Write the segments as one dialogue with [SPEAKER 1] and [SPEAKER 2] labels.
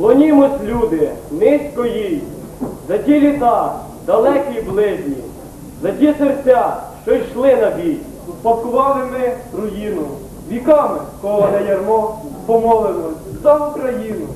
[SPEAKER 1] Клонімось, люди, низько їй, за ті літа, далекі й близні, за ті серця, що йшли на бій. Спадкували ми руїну, віками коване ярмо, помолимось за Україну,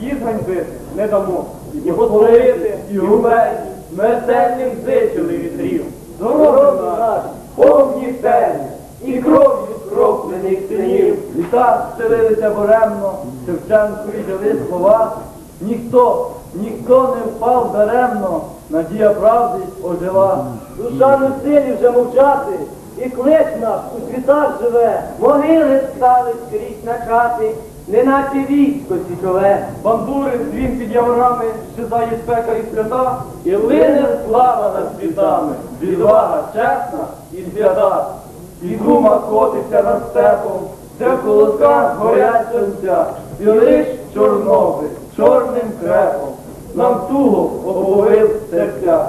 [SPEAKER 1] її зганьбити не дамо. І Господи, і гумені, смертельним зичили вітрів. Дороги наш, повні стені і кров'ю скроплених синів.
[SPEAKER 2] Літа стелилися буремно, Шевченкові дали слова. Ніхто, ніхто не впав даремно, надія правди ожила.
[SPEAKER 1] Душа не в силі вже мовчати, і клич наш у світах живе. Могили стали скрізь начати, неначе військо січове.
[SPEAKER 2] Бандури дзвін під яворами, щезає спека і свята,
[SPEAKER 1] І лине слава над світами, відвага чесна і свята.
[SPEAKER 2] І дума котиться над степом, де в колосках горять сонця, і лиш чорноби, чорним крепом, нам туго обовив серця.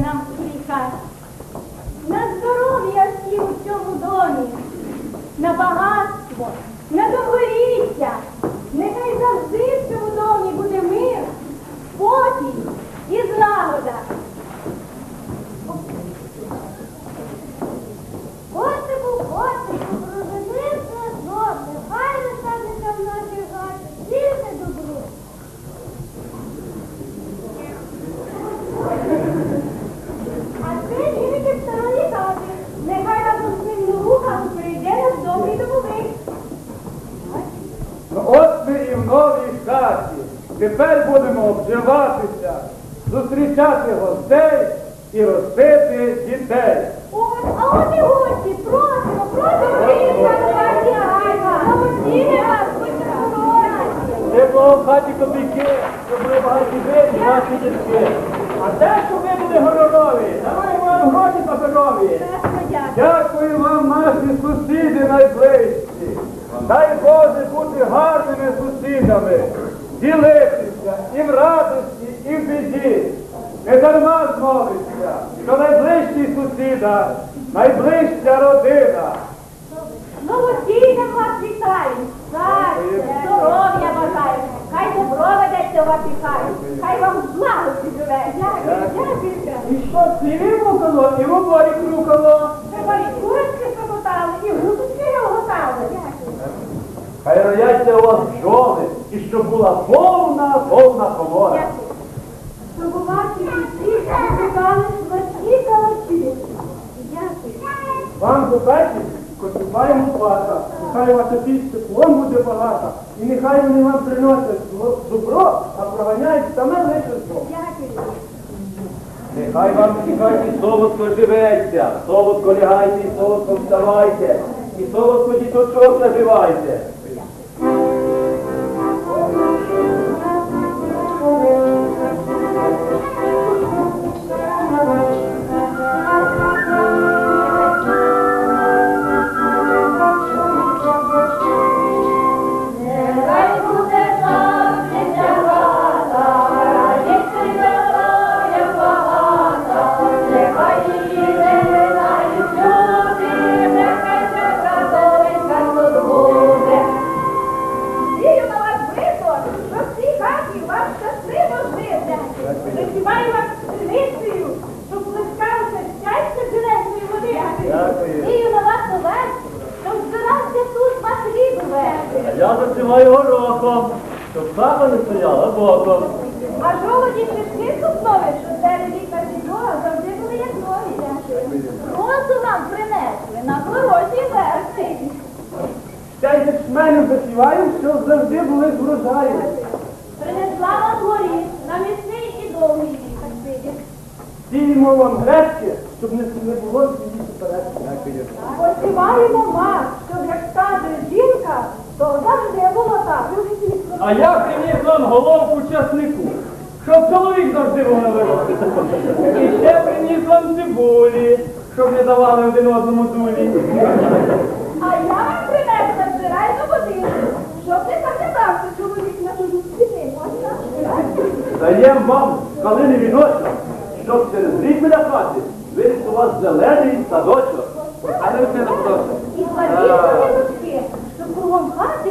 [SPEAKER 3] Нам в на здоров'я всім у цьому домі, на багатство, на довголіття. Нехай завжди в цьому домі буде мир, спокій і злагода. Котику, котику, проженився знов, нехай наставника в нашій хаті, тільки добро. А це тільки старої хати. Нехай разом з ним нову хату прийде наш добрий домовик.
[SPEAKER 2] І в новій хаті. Тепер будемо обживатися, зустрічати гостей і ростити дітей.
[SPEAKER 3] От, а от і гості, просимо, просимо. Гостіне вас, будьте
[SPEAKER 1] було в хаті копійки, щоб були багаті двері, наші дітки. А те, що ви були гонорові, давай вам гроші паперові.
[SPEAKER 3] Дякую
[SPEAKER 2] вам, наші сусіди найближчі. Дай Боже бути гарними сусідами, ділитися і в радості, і в біді. Не дарма змовиться, що найближчий сусіда, найближча родина.
[SPEAKER 3] Новосілля вас вітаю. Щастя, здоров'я бажаю. Хай добро ведеться у вашій хаті. Хай вам злагоді живе. Дякую, дякую.
[SPEAKER 1] І що цілі мукало, і в оборі крукало.
[SPEAKER 3] Треба і курочки
[SPEAKER 4] Хай рояться у вас бджоли, і щоб була повна, повна комора.
[SPEAKER 3] Щоб у вашій житті шукали смачні калачі. Дякую.
[SPEAKER 2] Вам до печі кочубаємо пата. Нехай ваша піч теплом буде багата. І нехай вони вам приносять добро, а проганяють саме лише.
[SPEAKER 3] Дякую.
[SPEAKER 4] Нехай вам тікайте, солодко живеться, солодко лягайте і солодко вставайте, і солодко діточок наживайте.
[SPEAKER 3] Жити. Присіваю вас щоб плескалося щастя зеленої води. Дію на вас овець, щоб збирався тут ваш рід увести.
[SPEAKER 4] Я засіваю горохом, щоб сама не стояла боком.
[SPEAKER 3] А жолоді пішки супнові, що двері вікна Бога завжди були як нові. Розу вам принесли на хорошій версії.
[SPEAKER 2] Та й ячменю засіваємо, щоб завжди були з врожаю.
[SPEAKER 3] Принесла вам горіх на довгий.
[SPEAKER 2] Сіємо вам гречки, щоб не, було сім'ї суперечки.
[SPEAKER 3] Посіваємо мак, щоб як скаже жінка, то завжди було так.
[SPEAKER 2] А я приніс вам головку часнику, щоб чоловік завжди був на вироці. І ще приніс вам цибулі, щоб не давали один одному дулі.
[SPEAKER 3] А я вам принесла збирайну води, щоб не заглядався чоловік на чужу стіни.
[SPEAKER 4] Даєм вам калини віночок, щоб через рік біля хати виріс у вас зелений садочок. А не все на
[SPEAKER 3] І кладіть що щоб кругом хати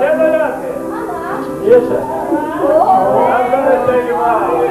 [SPEAKER 4] Де маляти?
[SPEAKER 5] Є ще?
[SPEAKER 4] Там зараз
[SPEAKER 5] співали.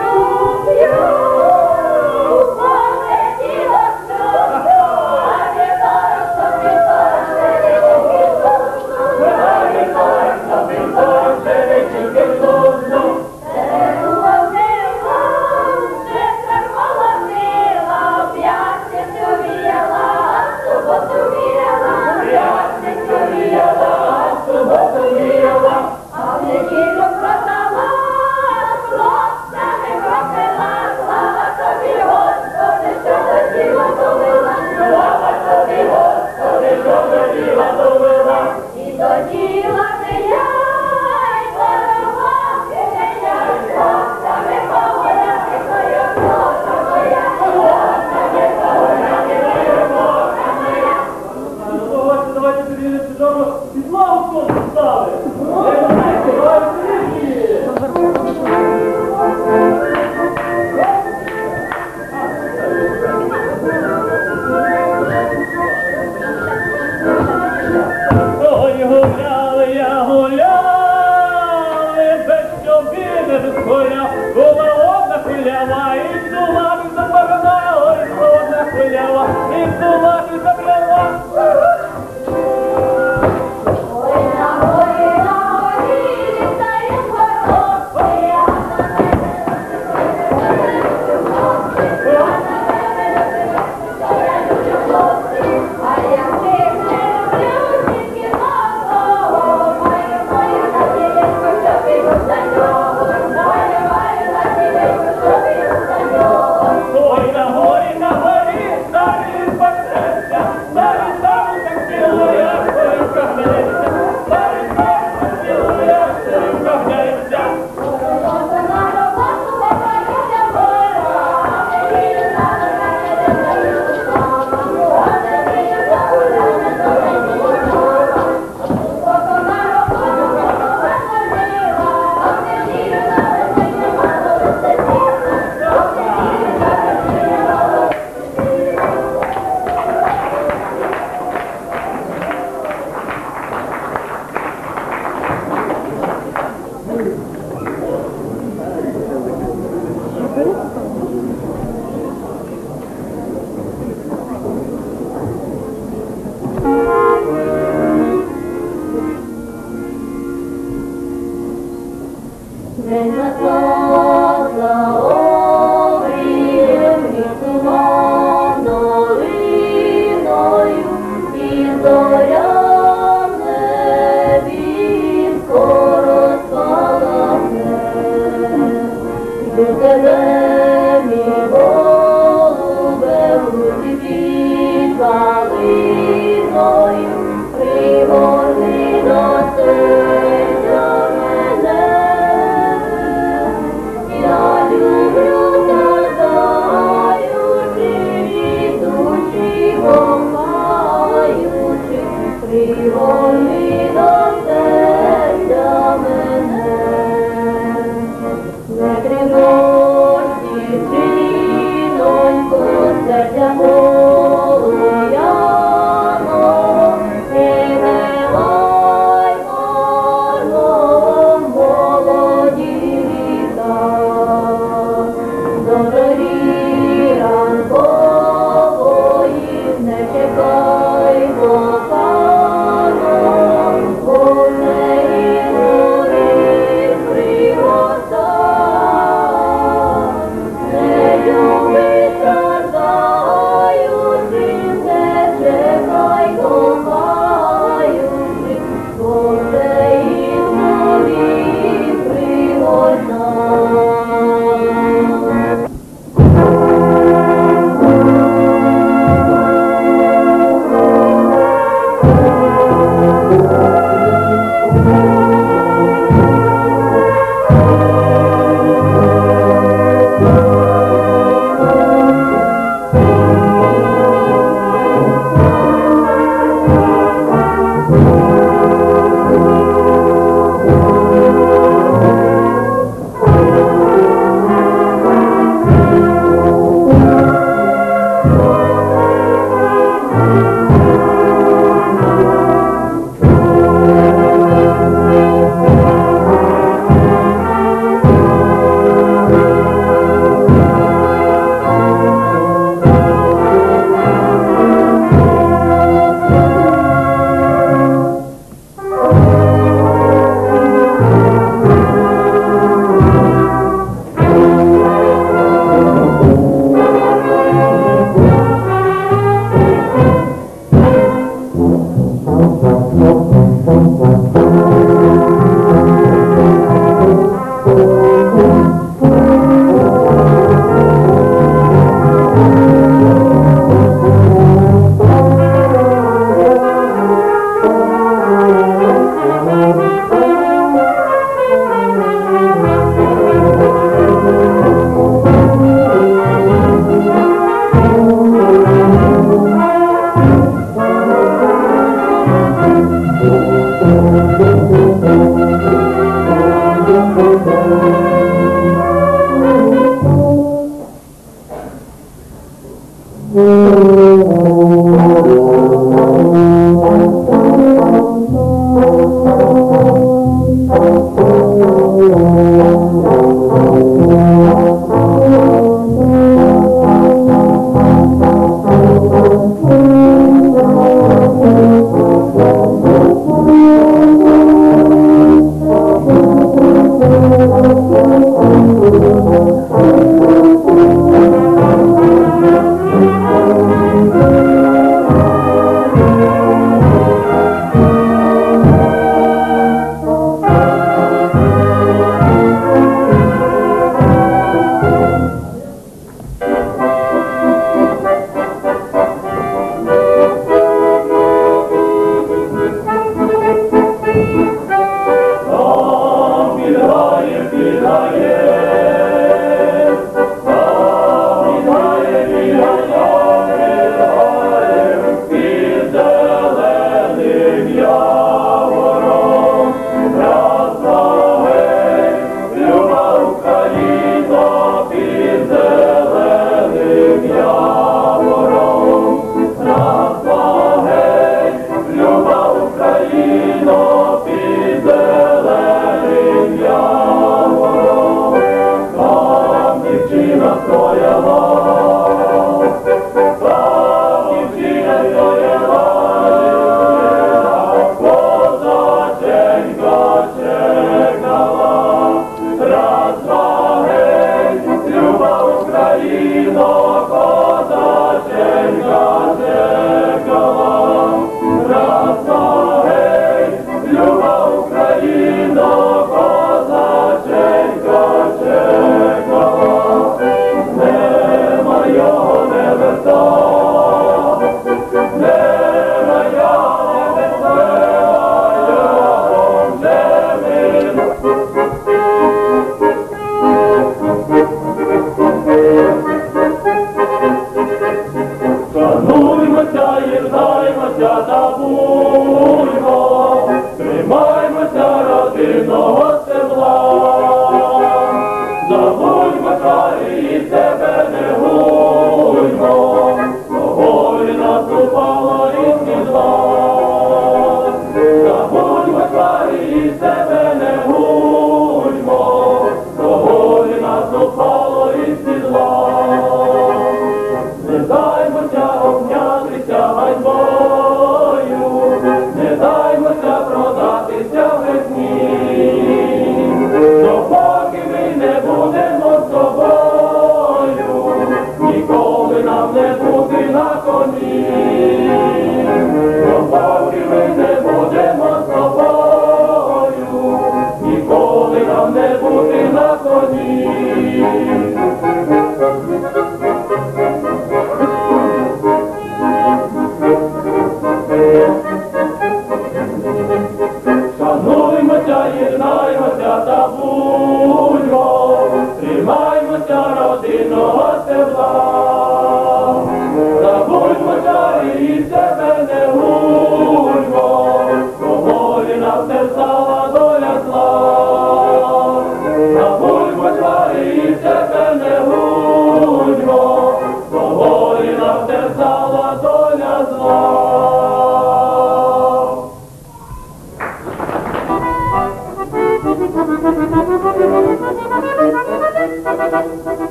[SPEAKER 5] Держава підлогу
[SPEAKER 2] ставить.